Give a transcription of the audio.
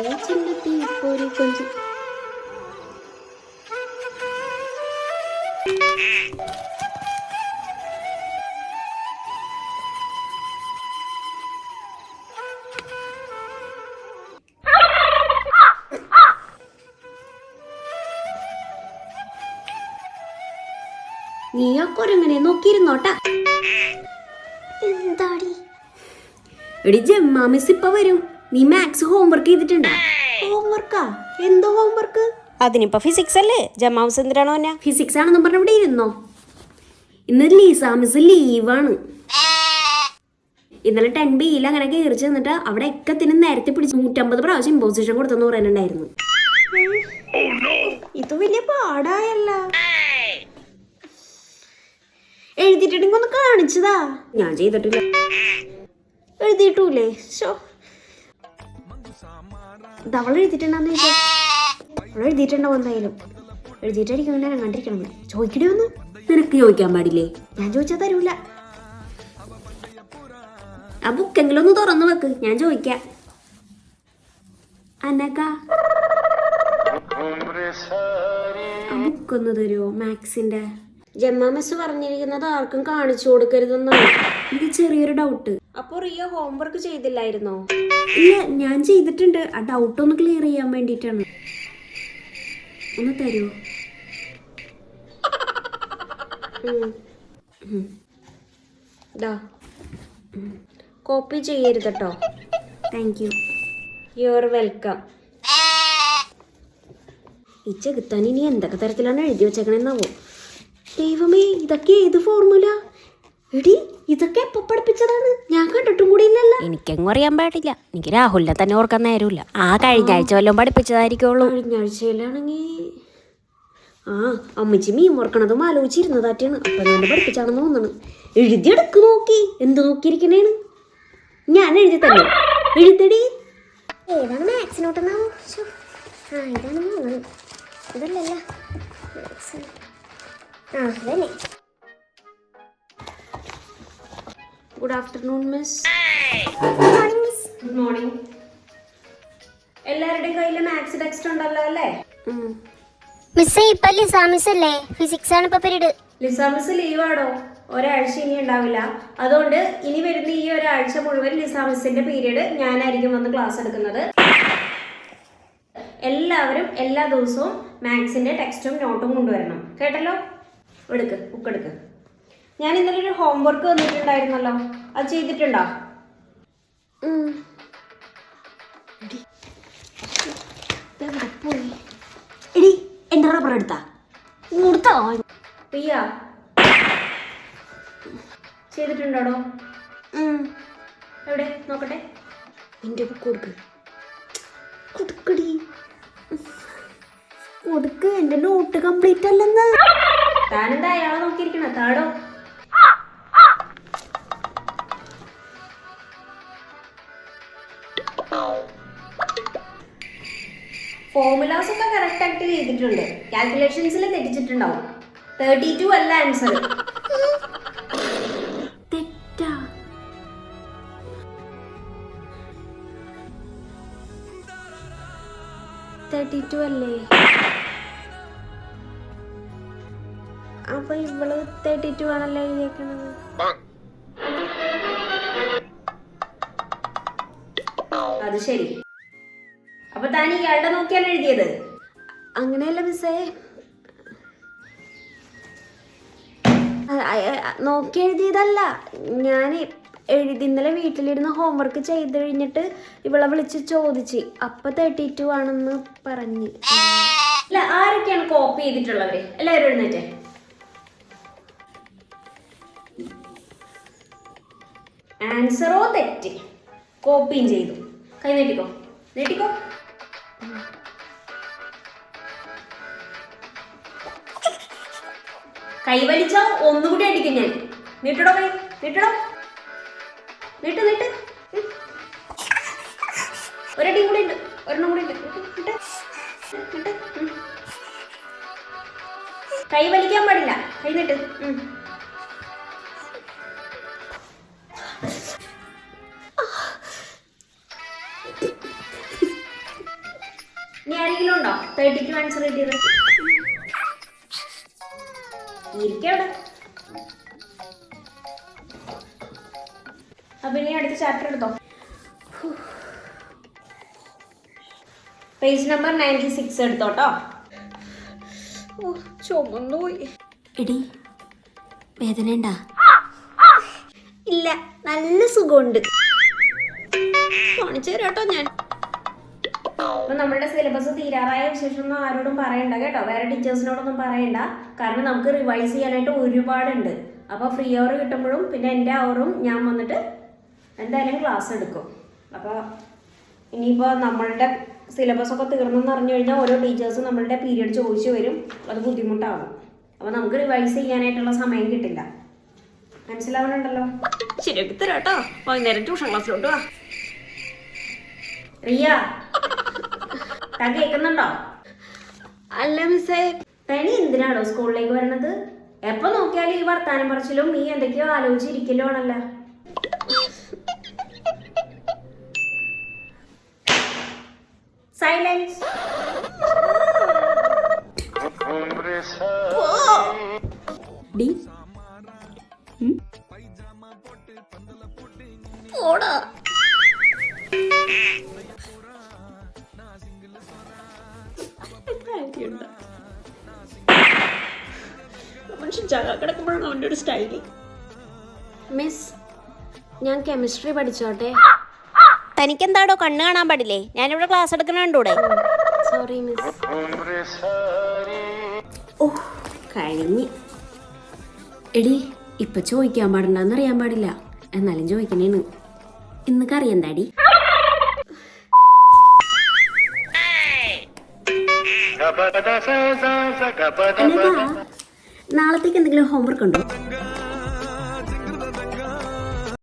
ഒരു കൊഞ്ച്. നീ ആ കൊരങ്ങനെ നോക്കിയിരുന്നോട്ടാ? എന്താടി? എടി ജമ്മാ മിസ് ഇപ്പൊ വരും. നീ മാത്സ് ഹോംവർക്ക് ചെയ്തിട്ടുണ്ടോ? ഹോംവർക്കാ എന്തോ ഹോംവർക്ക് അതിനിപ്പോ ഫിസിക്സ് അല്ലേ? ജമാവ് എന്തിനാണോ എന്നാ ഫിസിക്സ് ആണെന്നും പറഞ്ഞ ഇവിടെ ഇരുന്നോ? ഇന്ന് ലീസാ മിസ് ലീവാണ് ഇന്നലെ ടെൻ ബിയിൽ അങ്ങനെ കയറി ചെന്നിട്ട് അവിടെ എക്കത്തിന് നേരത്തെ പിടിച്ച് നൂറ്റമ്പത് പ്രാവശ്യം ഇമ്പോസിഷൻ കൊടുത്തെന്ന് പറയാനുണ്ടായിരുന്നു ഇത് വലിയ പാടായല്ല. എഴുതിയിട്ടുണ്ടെങ്കിൽ ഒന്ന് കാണിച്ചതാ. ഞാൻ ചെയ്തിട്ടില്ല. എഴുതിയിട്ടൂലേ? ഷോ ഇത് അവൾ എഴുതിയിട്ടുണ്ടെന്ന് ചോദിച്ചാ അവൾ എഴുതിയിട്ടുണ്ടാവും എന്തായാലും എഴുതിയിട്ടായിരിക്കും ഞാൻ കണ്ടിരിക്കണം. ചോദിക്കണേ ഒന്ന് നിനക്ക് ചോദിക്കാൻ പാടില്ലേ? ഞാൻ ചോദിച്ചാൽ തരൂല. ആ ബുക്കെങ്കിലും ഒന്ന് തുറന്നു വെക്ക്. ഞാൻ ചോദിക്കാം. അനക്ക ആ ബുക്കൊന്ന് തരുമോ മാത്സിന്റെ? ജമ്മ മിസ് പറഞ്ഞിരിക്കുന്നത് ആർക്കും കാണിച്ചു കൊടുക്കരുതെന്നാണ് ഇത് ചെറിയൊരു ഡൗട്ട് അപ്പൊ റിയ ഹോംവർക്ക് ചെയ്തില്ലായിരുന്നോ? ഇല്ല ഞാൻ ചെയ്തിട്ടുണ്ട്. ആ ഡൗട്ട് ഒന്ന് ക്ലിയർ ചെയ്യാൻ വേണ്ടിയിട്ടാണ്. ഒന്ന് തരുമോ കോപ്പി ചെയ്യരുത് കേട്ടോ thank you you are welcome ഈ ചെകുത്താൻ ഇനി എന്തൊക്കെ തരത്തിലാണ് എഴുതി വെച്ചേക്കണെന്നാവോ? ദൈവമേ ഇതൊക്കെ ഏത് ഫോർമുല എടി ഇതൊക്കെ എപ്പോ പഠിപ്പിച്ചതാണ്? ഞാൻ കണ്ടിട്ടും കൂടി ഇല്ലല്ലോ. എനിക്കെങ്ങും അറിയാൻ പാടില്ല. എനിക്ക് രാഹുലിനെ തന്നെ ഓർക്കാൻ നേരമില്ല. ആ കഴിഞ്ഞ ആഴ്ച വല്ലതും പഠിപ്പിച്ചതായിരിക്കുള്ളൂ. കഴിഞ്ഞ ആഴ്ചയിലാണെങ്കിൽ ആ അമ്മച്ചി മീൻ മുറക്കണതും ആലോചിച്ചിരുന്നതാറ്റാണ് അപ്പൊ ഞാൻ പഠിപ്പിച്ചാണെന്ന് തോന്നണം. എഴുതിയെടുക്ക് നോക്കി. എന്ത് നോക്കിയിരിക്കണേണ്? ഞാൻ എഴുതി തന്നെ. എഴുതടി. ഏതാണ് മാത്സിനോട്ടെന്നാ ഇതാണ് ഇതല്ലല്ലോ good afternoon miss good morning എല്ലാവരുടെയും കയ്യിൽ മാത്സ് ടെക്സ്റ്റ് ഉണ്ടല്ലോ അല്ലേ? മിസ്സേ ഇപ്പൊ ലിസാ മിസ് അല്ലേ? ഫിസിക്സ് ആണ് ഇപ്പൊ പീരീഡ് ലിസാ മിസ് ലീവാടോ ഒരാഴ്ച ഇനി ഉണ്ടാവില്ല. അതുകൊണ്ട് ഇനി വരുന്ന ഈ ഒരാഴ്ച മുഴുവൻ ലിസാ മിസ്സിന്റെ പീരീഡ് ഞാനായിരിക്കും വന്ന് ക്ലാസ് എടുക്കുന്നത്. എല്ലാവരും എല്ലാ ദിവസവും മാത്സിന്റെ ടെക്സ്റ്റും നോട്ടും കൊണ്ടുവരണം. കേട്ടല്ലോ? എടുക്ക് ബുക്ക് എടുക്ക്. ഞാൻ ഇന്നലെ ഒരു ഹോംവർക്ക് തന്നിട്ടുണ്ടായിരുന്നല്ലോ അത് ചെയ്തിട്ടുണ്ടോ? എടി എന്റെ റബ്ബർ എടുത്താ? കൊടുത്തോ. പ്രിയ ചെയ്തിട്ടുണ്ടോടോ? എവിടെ? നോക്കട്ടെ. നിന്റെ ബുക്ക് കൊടുക്ക്. കൊടുക്കടി. കൊടുക്ക് എന്റെ നോട്ട് കംപ്ലീറ്റ് അല്ലെന്ന്. താനെന്താ അയാളെ നോക്കിയിരിക്കണ? താടോ. ഫോർമുലാസ് ഒക്കെ കറക്റ്റ് ആയിട്ട് ചെയ്തിട്ടുണ്ട് കാൽക്കുലേഷൻസിൽ തെറ്റിച്ചിട്ടുണ്ടാവും. തേർട്ടി ടു അല്ല ആൻസർ തേർട്ടി ടു അല്ലേ? അപ്പൊ ഇവൾ തേർട്ടി ടു ആണല്ലോ എഴുതിയേക്കണത്. അത് ശരി. അപ്പൊ താൻ ഇയാളുടെ നോക്കിയാണ് എഴുതിയത്? അങ്ങനെയല്ല മിസ്സേ. നോക്കി എഴുതിയതല്ല. ഞാൻ എഴുതി ഇന്നലെ വീട്ടിലിരുന്ന് ഹോംവർക്ക് ചെയ്ത് കഴിഞ്ഞിട്ട് ഇവളെ വിളിച്ച് ചോദിച്ച്. അപ്പൊ തേർട്ടി ടു ആണെന്ന് പറഞ്ഞ്. അല്ല ആരൊക്കെയാണ് കോപ്പി ചെയ്തിട്ടുള്ളവര്? എല്ലാവരും എഴുന്നേറ്റേ. ആൻസറോ തെറ്റ്. കോപ്പിയും ചെയ്തു. കൈ നീട്ടിക്കോ. നീട്ടിക്കോ. കൈ വലിച്ചാ ഒന്നുകൂടി അടിക്കും ഞാൻ. നീട്ടടോ കൈ. നീട്ടടോ. നീട്ട് നീട്ട്. ഒരടി കൂടി ഉണ്ട് ഒരെണ്ണം കൂടി ഉണ്ട്. കൈ വലിക്കാൻ പാടില്ല. കൈ നീട്ട്. ആരെങ്കിലും ഉണ്ടോ? തേർട്ടി ടു ആൻസർ എഴുതിയത് ഇരിക്കവിടെ അപ്പൊ ഇനി അടുത്ത ചാപ്റ്റർ എടുത്തോ? പേജ് നമ്പർ നയന്റി സിക്സ് എടുത്തോട്ടോ ചുമന്നുപോയി. എടി വേദന ഉണ്ടാ ഇല്ല നല്ല സുഖമുണ്ട്. കാണിച്ചു തരാട്ടോ ഞാൻ. അപ്പൊ നമ്മളുടെ സിലബസ് തീരാറായ വിശേഷമൊന്നും ആരോടും പറയണ്ട കേട്ടോ. വേറെ ടീച്ചേഴ്സിനോടൊന്നും പറയണ്ട. കാരണം നമുക്ക് റിവൈസ് ചെയ്യാനായിട്ട് ഒരുപാടുണ്ട്. അപ്പൊ ഫ്രീ അവർ കിട്ടുമ്പോഴും പിന്നെ എന്റെ അവറും ഞാൻ വന്നിട്ട് എന്തായാലും ക്ലാസ് എടുക്കും. അപ്പോൾ ഇനിയിപ്പോൾ നമ്മളുടെ സിലബസ് ഒക്കെ തീർന്നെന്ന് അറിഞ്ഞു കഴിഞ്ഞാൽ ഓരോ ടീച്ചേഴ്സും നമ്മളുടെ പീരീഡ് ചോദിച്ചു വരും. അത് ബുദ്ധിമുട്ടാവും. അപ്പോൾ നമുക്ക് റിവൈസ് ചെയ്യാനായിട്ടുള്ള സമയം കിട്ടില്ല. മനസ്സിലാവണുണ്ടല്ലോ ശരിയാക്കി തരാം കേട്ടോ. വൈകുന്നേരം ട്യൂഷൻ ക്ലാസ്സിലോട്ട് വാ. റിയ താൻ കേൾക്കുന്നുണ്ടോ? അല്ല മിസ്സേ. തനി എന്തിനാണോ സ്കൂളിലേക്ക് വരണത്? എപ്പോ നോക്കിയാലും ഈ വർത്താനം പറച്ചിലും നീ എന്തൊക്കെയോ ആലോചിച്ചിരിക്കലോ ആണല്ലോ സൈലൻസ് മനുഷ്യൻ ചക കിടക്കുമ്പോഴാണ് അവന്റെ ഒരു സ്റ്റൈൽ മിസ് ഞാൻ കെമിസ്ട്രി പഠിച്ചോട്ടെ? തനിക്കെന്താടോ കണ്ണ് കാണാൻ പാടില്ലേ? ഞാനിവിടെ ക്ലാസ് എടുക്കണുണ്ടൂടെ സോറി മിസ് ഓ കഴിഞ്ഞ്. എടി ഇപ്പൊ ചോദിക്കാൻ പാടണ്ടെന്ന് അറിയാൻ പാടില്ല. എന്നാലും ചോദിക്കണേന്ന്. ഇന്ന് കറി എന്താടി? നാളത്തേക്ക് എന്തെങ്കിലും ഹോംവർക്ക് ഉണ്ടോ